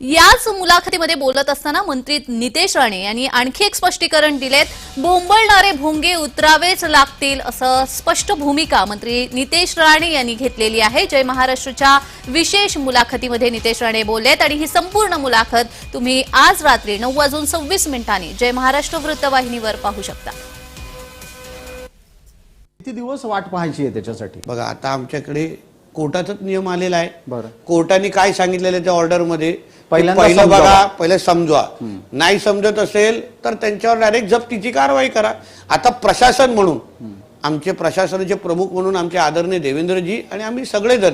याच मुलाखतीमध्ये बोलत असताना मंत्री नितेश राणे यांनी आणखी एक स्पष्टीकरण दिलेत. बोंबळणारे भोंगे उतरावेच लागतील असं स्पष्ट भूमिका मंत्री नितेश राणे यांनी घेतलेली आहे. जय महाराष्ट्रच्या विशेष मुलाखतीमध्ये नितेश राणे बोललेत आणि ही संपूर्ण मुलाखत तुम्ही आज रात्री नऊ वाजून सव्वीस मिनिटांनी जय महाराष्ट्र वृत्तवाहिनीवर पाहू शकता. किती दिवस वाट पाहायची आहे त्याच्यासाठी? बघा आता आमच्याकडे कोर्टाचाच नियम आलेला आहे. बरं. कोर्टाने काय सांगितलेलं आहे त्या ऑर्डरमध्ये पहिलं समजावा. बघा पहिले समजवा. नाही समजत असेल तर त्यांच्यावर डायरेक्ट जप्तीची कारवाई करा. आता प्रशासन म्हणून आमचे प्रशासनाचे प्रमुख म्हणून आमचे आदरणीय देवेंद्रजी आणि आम्ही सगळेजण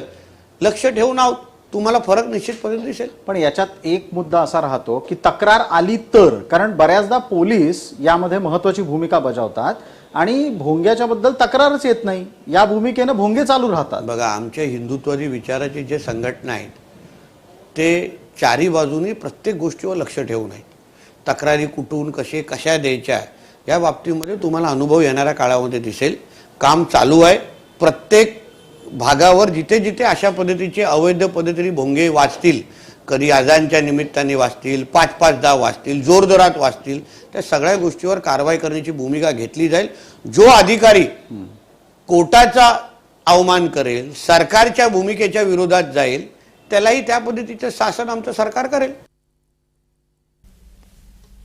लक्ष ठेवून आहोत. तुम्हाला फरक निश्चितपणे दिसेल. पण याच्यात एक मुद्दा असा राहतो की तक्रार आली तर कारण बऱ्याचदा पोलीस यामध्ये महत्वाची भूमिका बजावतात आणि भोंग्याच्या बद्दल तक्रारच येत नाही. या भूमिकेनं भोंगे चालू राहतात. बघा आमच्या हिंदुत्वादी विचाराचे जे संघटना आहेत ते चारी बाजूनी प्रत्येक गोष्टीवर लक्ष ठेवून आहेत तक्रारी कुठून कसे कशा द्यायच्या या बाबतीमध्ये तुम्हाला अनुभव येणाऱ्या काळामध्ये दिसेल. काम चालू आहे. प्रत्येक भागावर जिथे जिथे अशा पद्धतीचे अवैध पद्धतीने भोंगे वाचतील कधी आजांच्या निमित्ताने वाचतील पाच पाच दहा वाचतील जोरजोरात वाचतील त्या सगळ्या गोष्टीवर कारवाई करण्याची भूमिका घेतली जाईल. जो अधिकारी कोर्टाचा अवमान करेल सरकारच्या भूमिकेच्या विरोधात जाईल त्यालाही त्या पद्धतीचं शासन आमचं सरकार करेल.